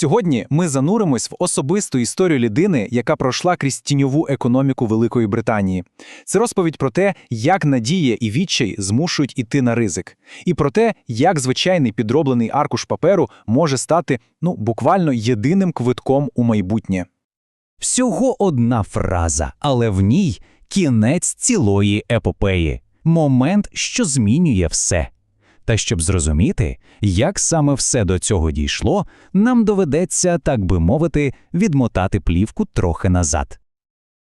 Сьогодні ми зануримось в особисту історію людини, яка пройшла крізь тіньову економіку Великої Британії. Це розповідь про те, як надія і відчай змушують іти на ризик, і про те, як звичайний підроблений аркуш паперу може стати ну буквально єдиним квитком у майбутнє. Всього одна фраза, але в ній кінець цілої епопеї, момент, що змінює все. Та щоб зрозуміти, як саме все до цього дійшло, нам доведеться, так би мовити, відмотати плівку трохи назад.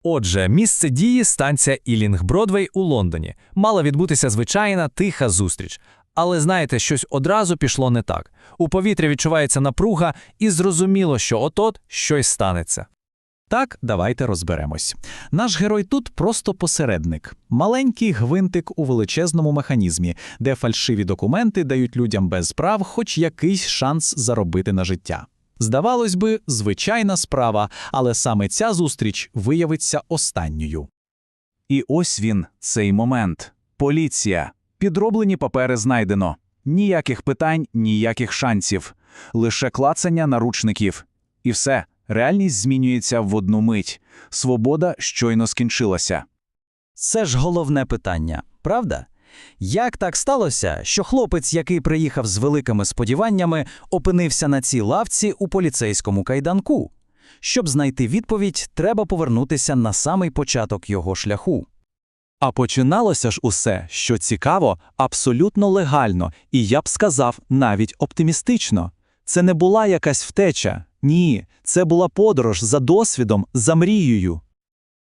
Отже, місце дії станція Ілінг Бродвей у Лондоні. Мала відбутися звичайна тиха зустріч. Але знаєте, щось одразу пішло не так. У повітрі відчувається напруга, і зрозуміло, що от-от щось станеться. Так, давайте розберемось. Наш герой тут просто посередник, маленький гвинтик у величезному механізмі, де фальшиві документи дають людям без прав хоч якийсь шанс заробити на життя. Здавалось би, звичайна справа, але саме ця зустріч виявиться останньою. І ось він, цей момент. Поліція. Підроблені папери знайдено. Ніяких питань, ніяких шансів. Лише клацання наручників. І все. Реальність змінюється в одну мить. Свобода щойно скінчилася. Це ж головне питання, правда? Як так сталося, що хлопець, який приїхав з великими сподіваннями, опинився на цій лавці у поліцейському кайданку? Щоб знайти відповідь, треба повернутися на самий початок його шляху. А починалося ж усе, що цікаво, абсолютно легально, і я б сказав, навіть оптимістично. Це не була якась втеча. Ні, це була подорож за досвідом, за мрією.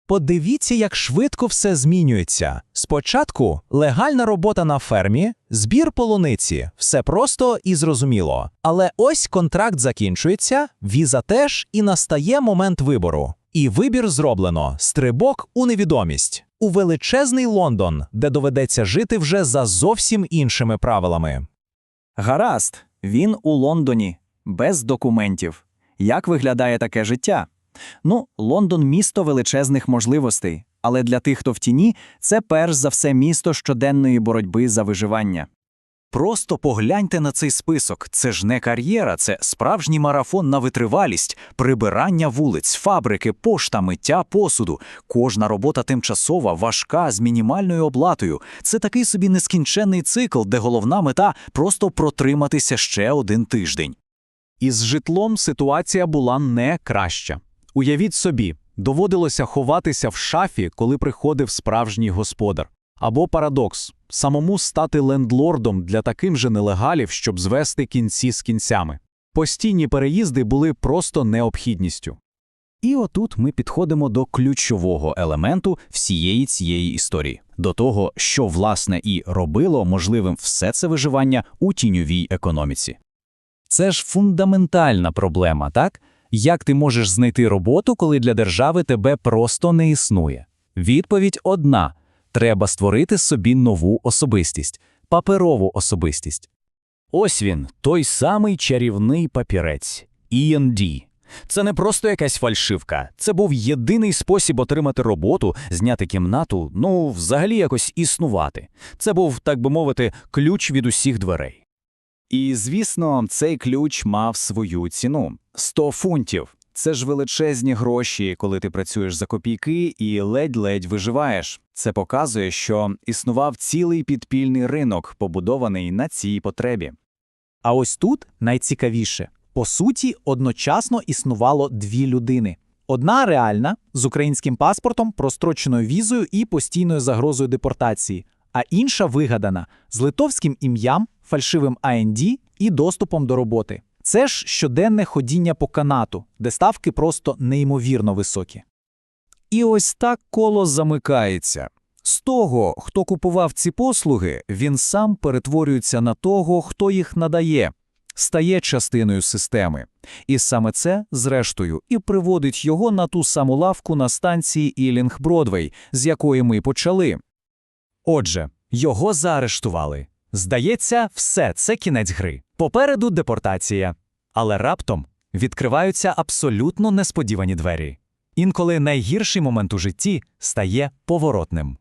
Подивіться, як швидко все змінюється. Спочатку легальна робота на фермі, збір полуниці, все просто і зрозуміло. Але ось контракт закінчується, віза теж, і настає момент вибору. І вибір зроблено стрибок у невідомість, у величезний Лондон, де доведеться жити вже за зовсім іншими правилами. Гаразд, він у Лондоні, без документів. Як виглядає таке життя? Ну, Лондон місто величезних можливостей, але для тих, хто в тіні, це перш за все місто щоденної боротьби за виживання. Просто погляньте на цей список. Це ж не кар'єра, це справжній марафон на витривалість, прибирання вулиць, фабрики, пошта, миття посуду. Кожна робота тимчасова, важка, з мінімальною оплатою. Це такий собі нескінченний цикл, де головна мета просто протриматися ще один тиждень. Із житлом ситуація була не краща. Уявіть собі, доводилося ховатися в шафі, коли приходив справжній господар. Або парадокс самому стати лендлордом для таким же нелегалів, щоб звести кінці з кінцями. Постійні переїзди були просто необхідністю. І отут ми підходимо до ключового елементу всієї цієї історії, до того, що власне і робило можливим все це виживання у тіньовій економіці. Це ж фундаментальна проблема, так? Як ти можеш знайти роботу, коли для держави тебе просто не існує? Відповідь одна: треба створити собі нову особистість, паперову особистість. Ось він, той самий чарівний папірець E&D. Це не просто якась фальшивка, це був єдиний спосіб отримати роботу, зняти кімнату, ну, взагалі якось існувати. Це був, так би мовити, ключ від усіх дверей. І, звісно, цей ключ мав свою ціну 100 фунтів. Це ж величезні гроші, коли ти працюєш за копійки і ледь-ледь виживаєш. Це показує, що існував цілий підпільний ринок, побудований на цій потребі. А ось тут найцікавіше. По суті, одночасно існувало дві людини. Одна реальна з українським паспортом, простроченою візою і постійною загрозою депортації, а інша вигадана з литовським ім'ям, фальшивим АНД і доступом до роботи. Це ж щоденне ходіння по канату, де ставки просто неймовірно високі. І ось так коло замикається. З того, хто купував ці послуги, він сам перетворюється на того, хто їх надає, стає частиною системи. І саме це, зрештою, і приводить його на ту саму лавку на станції Ілінг Бродвей, з якої ми почали. Отже, його заарештували. Здається, все це кінець гри. Попереду депортація. Але раптом відкриваються абсолютно несподівані двері. Інколи найгірший момент у житті стає поворотним.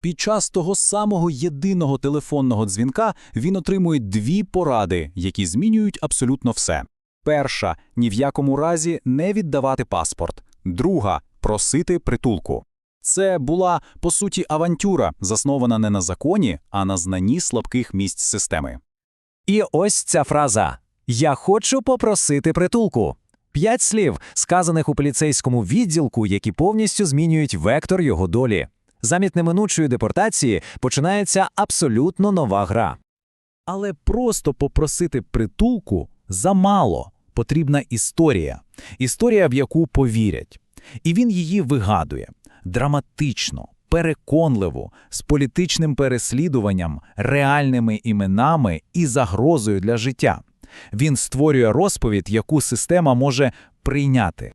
Під час того самого єдиного телефонного дзвінка він отримує дві поради, які змінюють абсолютно все. Перша ні в якому разі не віддавати паспорт. Друга просити притулку. Це була, по суті, авантюра, заснована не на законі, а на знанні слабких місць системи. І ось ця фраза Я хочу попросити притулку. П'ять слів, сказаних у поліцейському відділку, які повністю змінюють вектор його долі. Замість неминучої депортації починається абсолютно нова гра. Але просто попросити притулку замало. Потрібна історія. Історія, в яку повірять. І він її вигадує драматично, переконливо, з політичним переслідуванням, реальними іменами і загрозою для життя. Він створює розповідь, яку система може прийняти.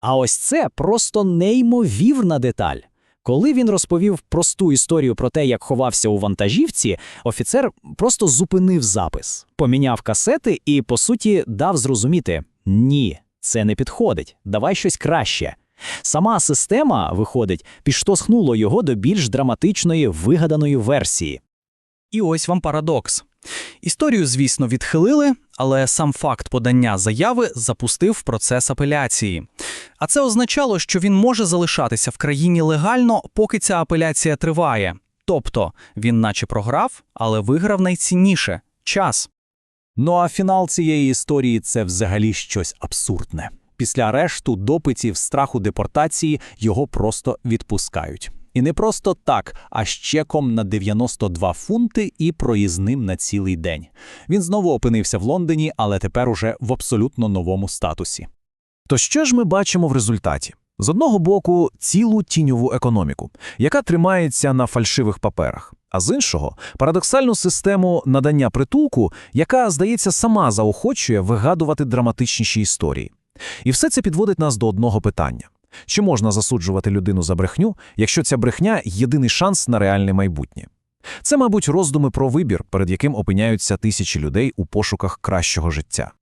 А ось це просто неймовірна деталь. Коли він розповів просту історію про те, як ховався у вантажівці, офіцер просто зупинив запис, поміняв касети і, по суті, дав зрозуміти: ні, це не підходить, давай щось краще. Сама система, виходить, підштовхнула його до більш драматичної вигаданої версії. І ось вам парадокс. Історію, звісно, відхилили, але сам факт подання заяви запустив процес апеляції. А це означало, що він може залишатися в країні легально, поки ця апеляція триває. Тобто він наче програв, але виграв найцінніше час. Ну а фінал цієї історії це взагалі щось абсурдне. Після арешту, допитів, страху депортації його просто відпускають. І не просто так, а з чеком на 92 фунти і проїзним на цілий день. Він знову опинився в Лондоні, але тепер уже в абсолютно новому статусі. То що ж ми бачимо в результаті? З одного боку, цілу тіньову економіку, яка тримається на фальшивих паперах, а з іншого парадоксальну систему надання притулку, яка, здається, сама заохочує вигадувати драматичніші історії. І все це підводить нас до одного питання: чи можна засуджувати людину за брехню, якщо ця брехня єдиний шанс на реальне майбутнє? Це, мабуть, роздуми про вибір, перед яким опиняються тисячі людей у пошуках кращого життя.